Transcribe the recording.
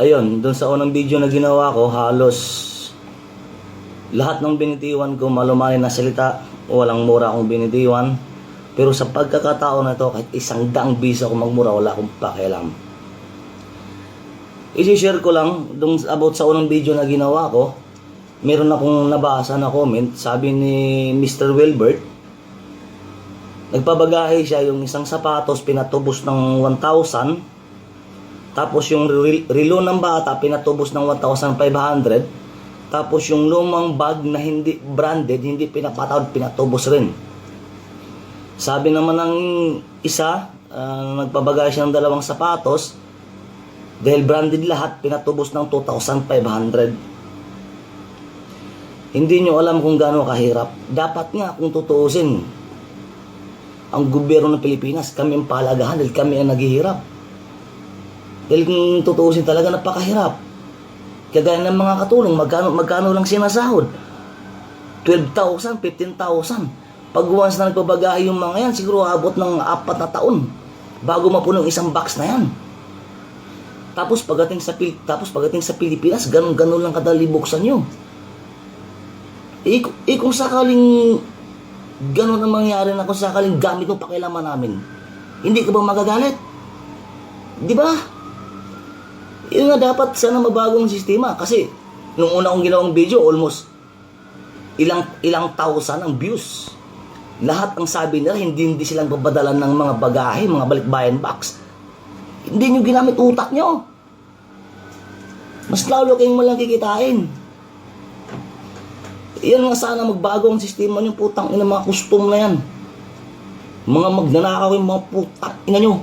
ayun, doon sa unang video na ginawa ko, halos lahat ng binitiwan ko malumani na salita, walang mura akong binitiwan. Pero sa pagkakataon na to, kahit isang daang bisa ko magmura, wala akong pakialam. I-share ko lang, dun about sa unang video na ginawa ko, meron akong nabasa na comment, sabi ni Mr. Wilbert, nagpabagahe siya yung isang sapatos, pinatubos ng 1,000, tapos yung re- relo ng bata, pinatubos ng 1,500. Tapos yung lumang bag na hindi branded, hindi pinapatawad, pinatubos rin. Sabi naman ng isa, ah, nagpabagay siya ng dalawang sapatos, dahil branded lahat, pinatubos ng 2,500. Hindi nyo alam kung gaano kahirap. Dapat nga kung tutuusin, ang gobyerno ng Pilipinas, kami ang palagahan dahil kami ang naghihirap. Dahil kung tutuusin talaga napakahirap. Kagaya ng mga katulong, magkano, magkano lang sinasahod? 12,000, 15,000. Pag once na nagpabagahe yung mga yan, siguro abot ng apat na taon bago mapuno yung isang box na yan. Tapos pagdating sa tapos pagdating sa Pilipinas, ganun ganun lang kadali buksan nyo. Eh, eh kung sakaling ganun ang mangyari na kung sakaling gamit mo pakialaman namin, hindi ka ba magagalit? Di ba? Yun nga dapat sana mabagong sistema kasi nung una kong ginawang video almost ilang ilang thousand ang views. Lahat ang sabi nila hindi hindi silang babadalan ng mga bagahe, mga balikbayan box. Hindi nyo ginamit utak nyo. Mas lalo kayong malang kikitain. Yan nga sana magbago ang sistema nyo putang ina mga custom na yan. Mga magnanakaw yung mga putang ina nyo.